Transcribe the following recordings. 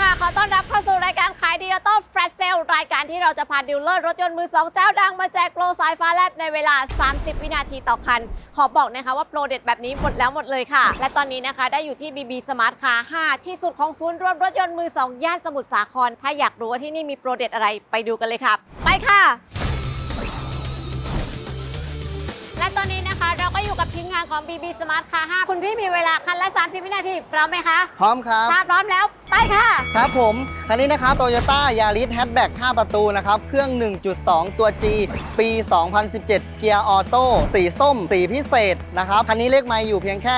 ค่ะ ขอต้อนรับเข้าสู่รายการขายดีออโต้แฟลชเซลรายการที่เราจะพาดีลเลอร์รถยนต์มือสองเจ้าดังมาแจกโปรสายฟ้าแลบในเวลา 30 วินาทีต่อคัน ขอบอกนะคะว่าโปรเด็ดแบบนี้หมดแล้วหมดเลยค่ะ และตอนนี้นะคะได้อยู่ที่ BB Smart Car 5 ที่สุดของศูนย์รวมรถยนต์มือสองย่านสมุทรสาคร ถ้าอยากรู้ว่าที่นี่มีโปรเด็ดอะไรไปดูกันเลยค่ะ ไปค่ะและตอนนี้นะคะเราก็อยู่กับทีมงานของ BB Smart Car 5 คุณพี่มีเวลาคันละ 30 วินาทีพร้อมไหมคะ พร้อมครับ ถ้าพร้อมแล้ว ไปค่ะ ครับผมคันนี้นะครับ Toyota Yaris Hatchback 5 ประตูนะครับ เครื่อง 1.2 ตัว G ปี 2017 เกียร์ออโต้สีส้ม สีพิเศษนะครับ คันนี้เลขไมล์อยู่เพียงแค่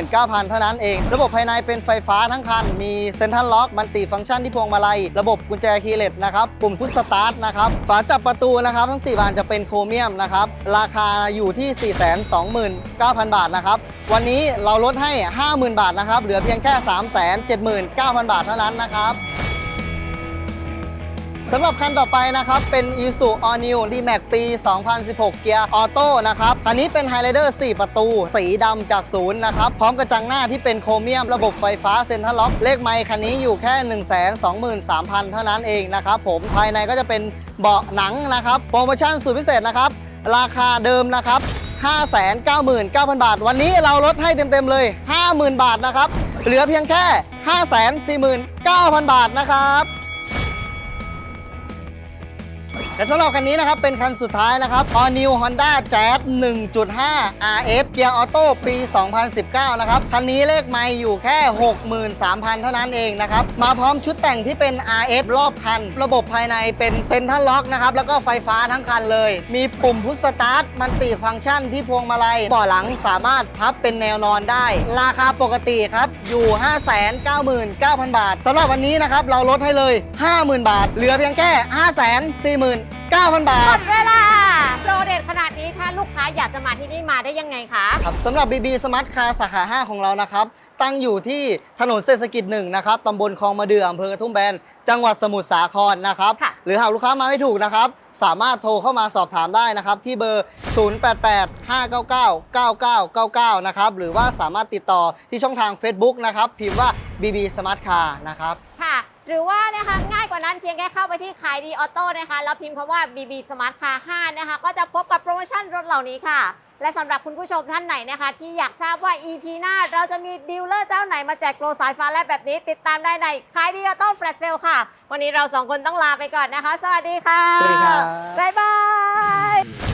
59,000 เท่านั้นเอง ระบบภายในเป็นไฟฟ้าทั้งคัน มีเซ็นทรัลล็อกมันติฟังก์ชันที่พวงมาลัย ระบบกุญแจคีย์เลสนะครับ ปุ่มพุชสตาร์ทนะครับ ฝาจับประตูนะครับ ทั้ง 4 บานจะเป็นโครเมียมนะครับ ราคาอยู่ที่ 429,000 บาทนะครับ วันนี้เราลดให้ 50,000 บาทนะครับ เหลือเพียงแค่ 379,000 บาทเท่านั้นนะครับสำหรับคันต่อไปนะครับ เป็น i s u All New D-Max ปี 2016 เกียร์ออโต้นะครับคันนี้เป็น Highlander 4 ประตู สีดำจากศูนย์นะครับ พร้อมกระจังหน้าที่เป็นโครเมียมระบบไฟฟ้าเซ็นทรัลล็อก เลขไมค์คันนี้อยู่แค่ 123,000 เท่านั้นเองนะครับผมภายในก็จะเป็นเบาะหนังนะครับ โปรโมชั่นสุดพิเศษนะครับ ราคาเดิมนะครับ 599,000 บาท วันนี้เราลดให้เต็มๆเลย 50,000 บาทนะครับ เหลือเพียงแค่ 549,000 บาทนะครับ และสำหรับคันนี้นะครับ เป็นคันสุดท้ายนะครับ All New Honda Jazz 1.5 RF เกียร์ออโต้ปี 2019 นะครับ คันนี้เลขไม่อยู่แค่ 63,000 เท่านั้นเองนะครับ มาพร้อมชุดแต่งที่เป็น RF รอบคัน ระบบภายในเป็นเซ็นทรัลล็อกนะครับ แล้วก็ไฟฟ้าทั้งคันเลย มีปุ่มพุชสตาร์ทมันติฟังก์ชันที่พวงมาลัยเบาะหลังสามารถพับเป็นแนวนอนได้ ราคาปกติครับอยู่ 599,000 บาทสำหรับวันนี้นะครับเราลดให้เลย 50,000 บาท เหลือเพียงแค่ 540,000 549,000 บาหมท ดเวลาโปรเด็ดขนาดนี้ถ้าลูกค้าอยากจะมาที่นี่มาได้ยังไงคะ ครับสำหรับ BB Smart Car สาขา 5 ของเรานะครับ ตั้งอยู่ที่ถนนเศรษฐกิจหนึ่งนะครับตำบลคลองมะเดื่ออำเภอกระทุ่มแบน จังหวัดสมุทรสาครนะครับ ค่ะ หรือหากลูกค้ามาไม่ถูกนะครับ สามารถโทรเข้ามาสอบถามได้นะครับ ที่เบอร์ 0885999999 นะครับ หรือว่าสามารถติดต่อที่ช่องทาง Facebook นะครับ พิมพ์ว่า BB Smart Car นะครับค่ะ หรือว่านะคะง่ายกว่านั้นเพียงแค่เข้าไปที่ขายดีออโต้นะคะแล้วพิมพ์คำว่า BB Smart Car 5นะคะ ก็จะพบกับโปรโมชั่นรถเหล่านี้ค่ะ และสำหรับคุณผู้ชมท่านไหนนะคะ ที่อยากทราบว่า EP หน้า เราจะมีดีลเลอร์เจ้าไหนมาแจกโปรสายฟ้าแลบแบบนี้ ติดตามได้ในขายดีออโต้แฟลชเซลค่ะ วันนี้เราสองคนต้องลาไปก่อนนะคะ สวัสดีค่ะสวัสดีครับบ๊ายบาย